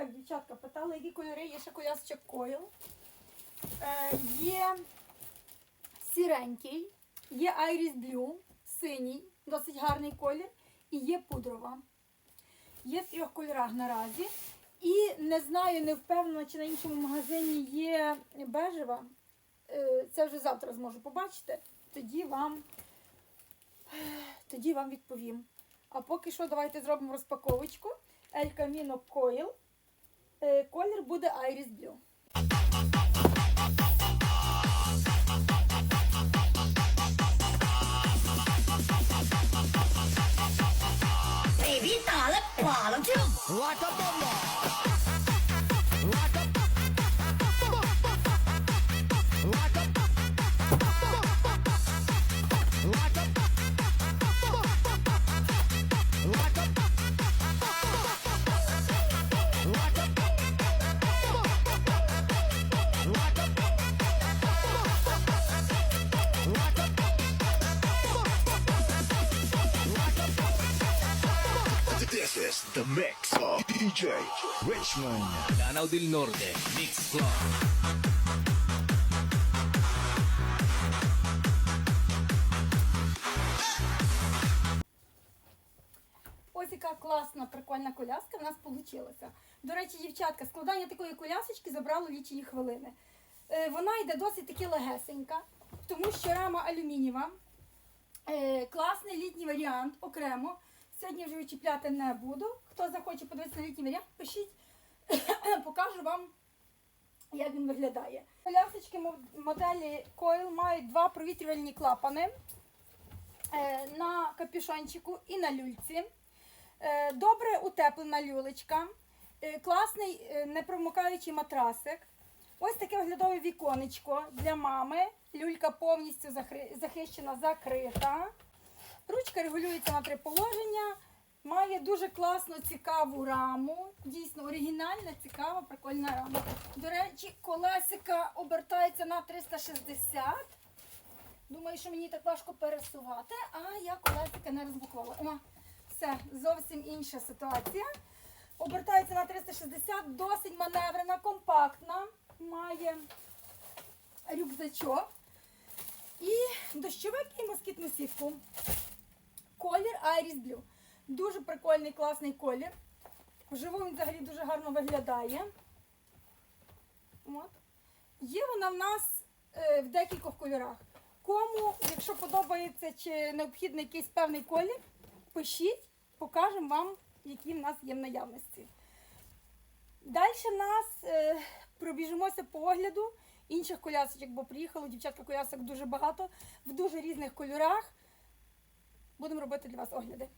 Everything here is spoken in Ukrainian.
Так, дівчатка, питали, які кольори є ще колясочок койл. Е, є сіренький, є Iris Blue, синій, досить гарний колір, і є пудрова. Є в трьох кольорах наразі. І не знаю, не впевнена, чи на іншому магазині є бежева. Е, Це вже завтра зможу побачити. Тоді вам, тоді вам відповім. А поки що давайте зробимо розпаковочку. El Camino Coil. Е, Колір буде Iris Blue. Привіт, але паличу! This is the mix of DJ Richmond. Lanao del Norte, Mix Club. Ось яка класна, прикольна коляска в нас вийшла. До речі, дівчатка, складання такої колясочки забрало лічені хвилини. Е, Вона йде досить таки легесенька, тому що рама алюмінієва. Е, Класний літній варіант окремо. Сьогодні вже відчіпляти не буду. Хто захоче подивитися на літній варіант, пишіть, покажу вам, як він виглядає. Колясочки моделі Coil мають два провітрювальні клапани е, на капюшончику і на люльці. Е, Добре утеплена люлечка, е, класний непромокаючий матрасик. Ось таке оглядове віконечко для мами. Люлька повністю захищена, закрита. Ручка регулюється на три положення. Має дуже класну, цікаву раму. Дійсно оригінальна, цікава, прикольна рама. До речі, колесика обертається на 360. Думаю, що мені так важко пересувати, а я колесика не розблокувала. О, все, зовсім інша ситуація. Обертається на 360, досить маневрена, компактна, має рюкзачок і дощовик і москітну сітку. Колір Iris Blue. Дуже прикольний, класний колір. Вживу він взагалі дуже гарно виглядає. От. Є вона в нас е, в декількох кольорах. Кому, якщо подобається чи необхідний якийсь певний колір, пишіть, покажемо вам, які в нас є в наявності. Далі в нас е, пробіжимося по огляду інших колясочок, бо приїхало дівчатка колясок дуже багато, в дуже різних кольорах. Будемо робити для вас огляди.